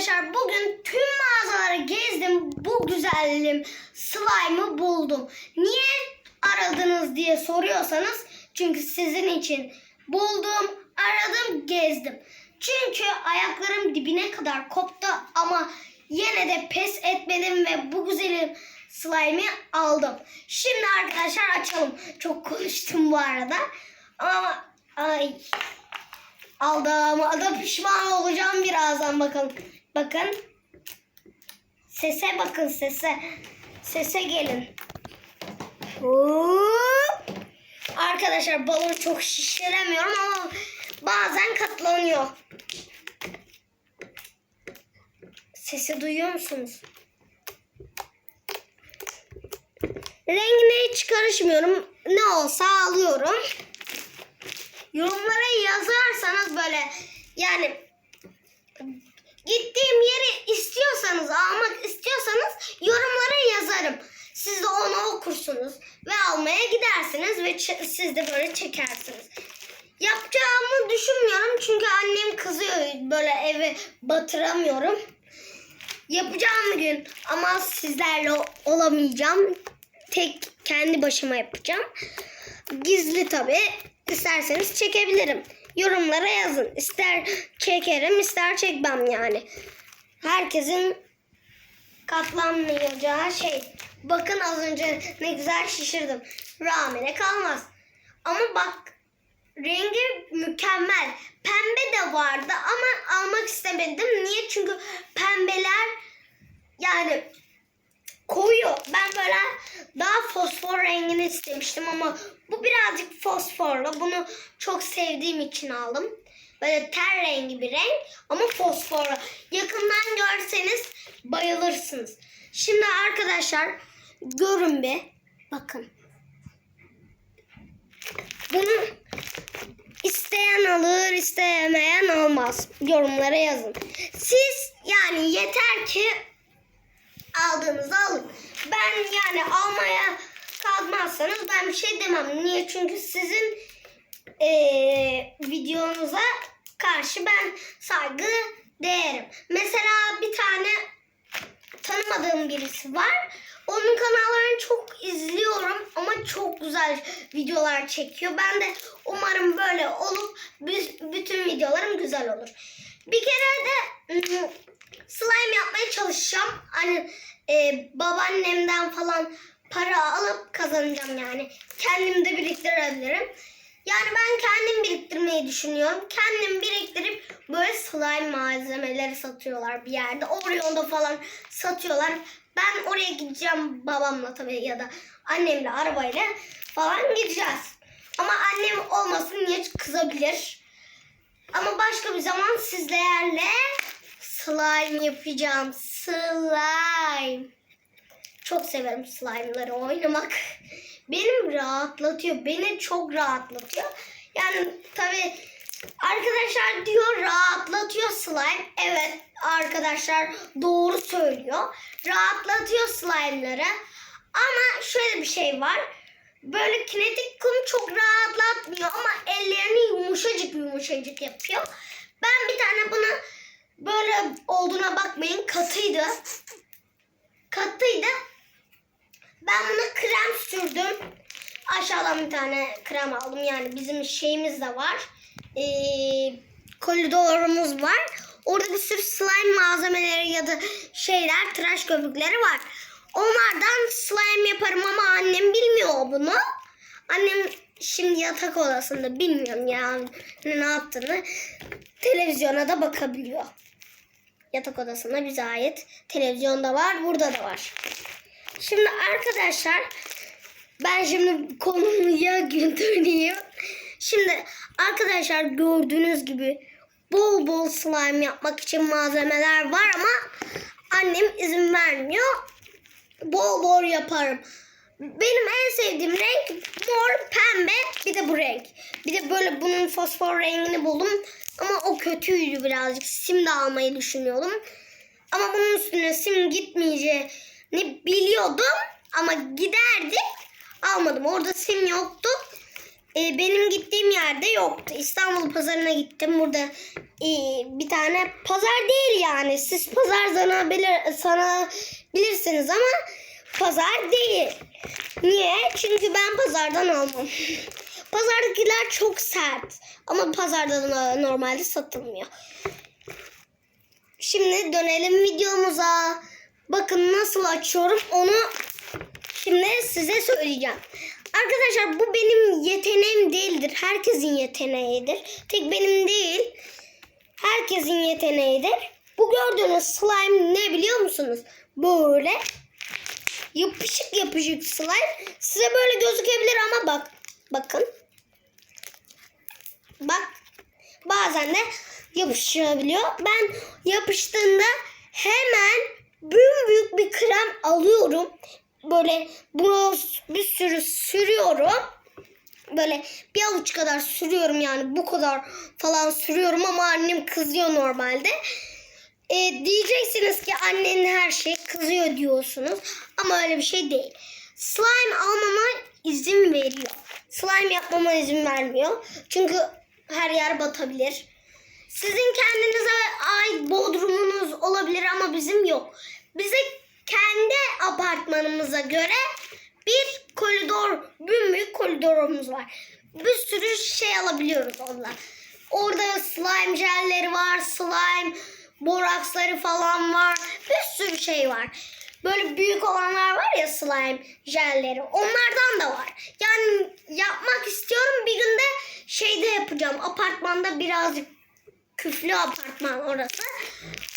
arkadaşlar bugün tüm mağazaları gezdim. Bu güzelim slime'ı buldum. Niye aradınız diye soruyorsanız çünkü sizin için buldum, aradım, gezdim. Çünkü ayaklarım dibine kadar koptu ama yine de pes etmedim ve bu güzelim slime'ı aldım. Şimdi arkadaşlar açalım. Çok konuştum bu arada. Ama ay aldığıma da pişman olacağım birazdan bakalım. Bakın. Sese bakın sese. Sese gelin. Hop. Arkadaşlar balonu çok şişiremiyorum ama bazen katlanıyor. Sesi duyuyor musunuz? Rengine hiç karışmıyorum. Ne olsa alıyorum. Yorumlara yazarsanız böyle yani gittiğim yeri istiyorsanız almak istiyorsanız yorumlara yazarım. Siz de onu okursunuz ve almaya gidersiniz ve siz de böyle çekersiniz. Yapacağımı düşünmüyorum çünkü annem kızıyor böyle evi batıramıyorum. Yapacağım bir gün ama sizlerle olamayacağım. Tek kendi başıma yapacağım. Gizli tabi. İsterseniz çekebilirim. Yorumlara yazın. İster çekerim ister çekmem yani. Herkesin katlanmayacağı şey. Bakın az önce ne güzel şişirdim. Ramene kalmaz. Ama bak rengi mükemmel. Pembe de vardı ama almak istemedim. Niye? Çünkü pembeler yani koyu. Ben böyle daha fosfor rengini istemiştim ama bu birazcık fosforlu. Bunu çok sevdiğim için aldım. Böyle ter rengi bir renk ama fosforlu. Yakından görseniz bayılırsınız. Şimdi arkadaşlar görün bir. Bakın. Bunu isteyen alır, istemeyen almaz. Yorumlara yazın. Siz yani yeter ki aldığınızı alın. Ben yani almaya kalkmazsanız ben bir şey demem. Niye? Çünkü sizin eee, videonuza karşı ben saygı değerim. Mesela bir tane tanımadığım birisi var. Onun kanallarını çok izliyorum ama çok güzel videolar çekiyor. Ben de umarım böyle olup bü- bütün videolarım güzel olur. Bir kere de ım, slime yapmaya çalışacağım. Hani e, babaannemden falan para alıp kazanacağım yani. Kendim de biriktirebilirim. Yani ben kendim biriktirmeyi düşünüyorum. Kendim biriktirip böyle slime malzemeleri satıyorlar bir yerde. Orion'da falan satıyorlar. Ben oraya gideceğim babamla tabii ya da annemle arabayla falan gideceğiz. Ama annem olmasın niye kızabilir. Ama başka bir zaman sizlerle slime yapacağım. Slime. Çok severim slime'ları oynamak. Benim rahatlatıyor. Beni çok rahatlatıyor. Yani tabii arkadaşlar diyor rahatlatıyor slime. Evet arkadaşlar doğru söylüyor. Rahatlatıyor slime'ları. Ama şöyle bir şey var. Böyle kinetik kum çok rahatlatmıyor ama ellerini yumuşacık yumuşacık yapıyor. Ben bir tane buna böyle olduğuna bakmayın katıydı. Katıydı. Ben krem sürdüm. Aşağıdan bir tane krem aldım. Yani bizim şeyimiz de var. Ee, koridorumuz var. Orada bir sürü slime malzemeleri ya da şeyler, tıraş köpükleri var. Onlardan slime yaparım ama annem bilmiyor bunu. Annem şimdi yatak odasında bilmiyorum ya ne yaptığını. Televizyona da bakabiliyor. Yatak odasında bize ait televizyonda var, burada da var. Şimdi arkadaşlar ben şimdi konuya döneyim. Şimdi arkadaşlar gördüğünüz gibi bol bol slime yapmak için malzemeler var ama annem izin vermiyor. Bol bol yaparım. Benim en sevdiğim renk mor, pembe bir de bu renk. Bir de böyle bunun fosfor rengini buldum. Ama o kötüydü birazcık. Sim de almayı düşünüyordum. Ama bunun üstüne sim gitmeyeceğini biliyordum. Ama giderdi. Almadım. Orada sim yoktu. e, benim gittiğim yerde yoktu. İstanbul pazarına gittim. Burada e, bir tane pazar değil yani. Siz pazar sanabilir, sanabilirsiniz ama pazar değil. Niye? Çünkü ben pazardan almam. Pazardakiler çok sert. Ama pazarda da normalde satılmıyor. Şimdi dönelim videomuza. Bakın nasıl açıyorum onu şimdi size söyleyeceğim. Arkadaşlar bu benim yeteneğim değildir. Herkesin yeteneğidir. Tek benim değil. Herkesin yeteneğidir. Bu gördüğünüz slime ne biliyor musunuz? Böyle yapışık yapışık slime. Size böyle gözükebilir ama bak. Bakın. Bak. Bazen de yapışabiliyor. Ben yapıştığında hemen büyük büyük bir krem alıyorum. Böyle bunu bir sürü sürüyorum. Böyle bir avuç kadar sürüyorum yani bu kadar falan sürüyorum ama annem kızıyor normalde. E, diyeceksiniz ki annenin her şey kızıyor diyorsunuz ama öyle bir şey değil. Slime almama izin veriyor. Slime yapmama izin vermiyor. Çünkü her yer batabilir. Sizin kendinize ait bodrumunuz olabilir ama bizim yok. Bize kendi apartmanımıza göre bir koridor, büyük koridorumuz var. Bir sürü şey alabiliyoruz onunla. Orada slime jelleri var, slime boraksları falan var. Bir sürü şey var. Böyle büyük olanlar var ya slime jelleri. Onlardan da var. Yani yapmak istiyorum. Bir günde şeyde yapacağım. Apartmanda birazcık küflü apartman orası.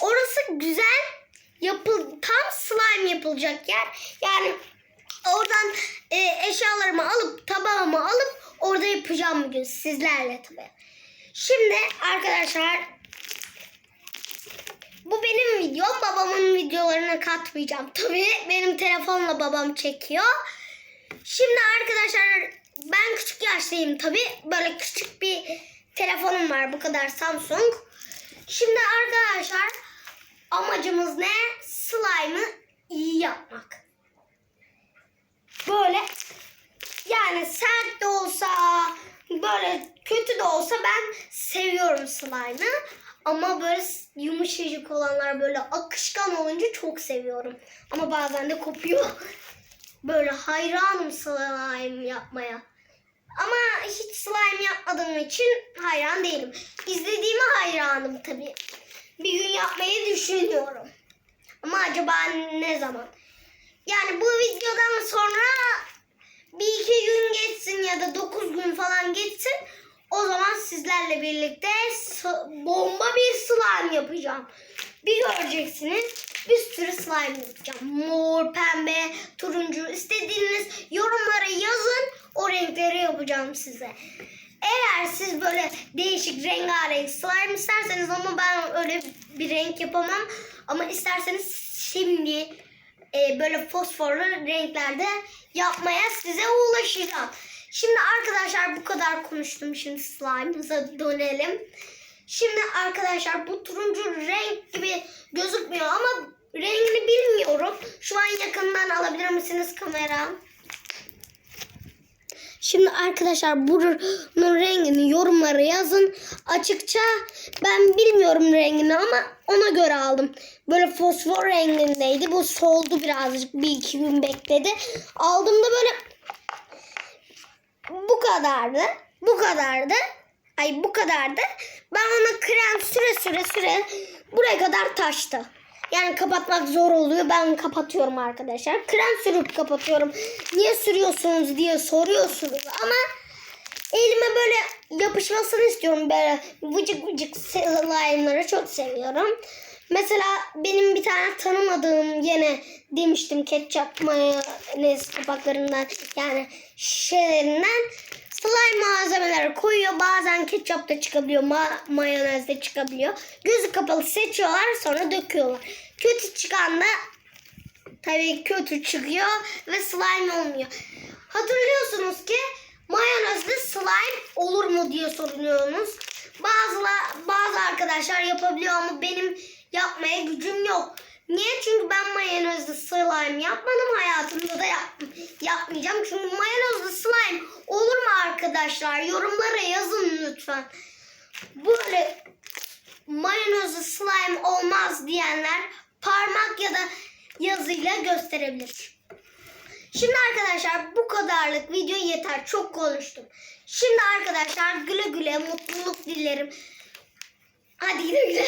Orası güzel. Yapıl tam slime yapılacak yer. Yani oradan e, eşyalarımı alıp tabağımı alıp orada yapacağım bugün sizlerle tabii. Şimdi arkadaşlar bu benim videom. Babamın videolarına katmayacağım. Tabii benim telefonla babam çekiyor. Şimdi arkadaşlar ben küçük yaşlıyım tabii. Böyle küçük bir telefonum var. Bu kadar Samsung. Şimdi arkadaşlar amacımız ne? Slime'ı iyi yapmak. Böyle yani sert de olsa böyle kötü de olsa ben seviyorum slime'ı. Ama böyle yumuşacık olanlar böyle akışkan olunca çok seviyorum. Ama bazen de kopuyor. Böyle hayranım slime yapmaya. Ama hiç slime yapmadığım için hayran değilim. İzlediğime hayranım tabii. Bir gün yapmayı düşünüyorum. Ama acaba ne zaman? Yani bu videodan sonra bir iki gün geçsin ya da dokuz gün falan geçsin. O zaman sizlerle birlikte bomba bir slime yapacağım. Bir göreceksiniz bir sürü slime yapacağım. Mor, pembe, turuncu istediğiniz yorumlara yazın. O renkleri yapacağım size. Eğer siz böyle değişik rengarenk slime isterseniz ama ben öyle bir renk yapamam. Ama isterseniz şimdi e, böyle fosforlu renklerde yapmaya size ulaşacağım. Şimdi arkadaşlar bu kadar konuştum. Şimdi slime'ımıza dönelim. Şimdi arkadaşlar bu turuncu renk gibi gözükmüyor ama rengini bilmiyorum. Şu an yakından alabilir misiniz kamera? Şimdi arkadaşlar bunun rengini yorumlara yazın. Açıkça ben bilmiyorum rengini ama ona göre aldım. Böyle fosfor rengindeydi. Bu soldu birazcık. Bir iki gün bekledi. Aldığımda böyle bu kadardı. Bu kadardı. Ay bu kadardı. Ben ona krem süre süre süre buraya kadar taştı. Yani kapatmak zor oluyor. Ben kapatıyorum arkadaşlar. Krem sürüp kapatıyorum. Niye sürüyorsunuz diye soruyorsunuz ama elime böyle yapışmasını istiyorum. Böyle vıcık vıcık slime'ları çok seviyorum. Mesela benim bir tane tanımadığım yine demiştim ketçap mayonez kapaklarından yani şeylerinden slime malzemeleri koyuyor. Bazen ketçap da çıkabiliyor, ma- mayonez de çıkabiliyor. Gözü kapalı seçiyorlar sonra döküyorlar. Kötü çıkan da tabii kötü çıkıyor ve slime olmuyor. Hatırlıyorsunuz ki mayonezli slime olur mu diye soruyorsunuz. Bazı bazı arkadaşlar yapabiliyor ama benim yapmaya gücüm yok. Niye? Çünkü ben mayonezli slime yapmadım. Hayatımda da yap yapmayacağım. Çünkü mayonezli slime olur mu arkadaşlar? Yorumlara yazın lütfen. Böyle mayonezli slime olmaz diyenler parmak ya da yazıyla gösterebilir. Şimdi arkadaşlar bu kadarlık video yeter. Çok konuştum. Şimdi arkadaşlar güle güle mutluluk dilerim. Hadi güle güle.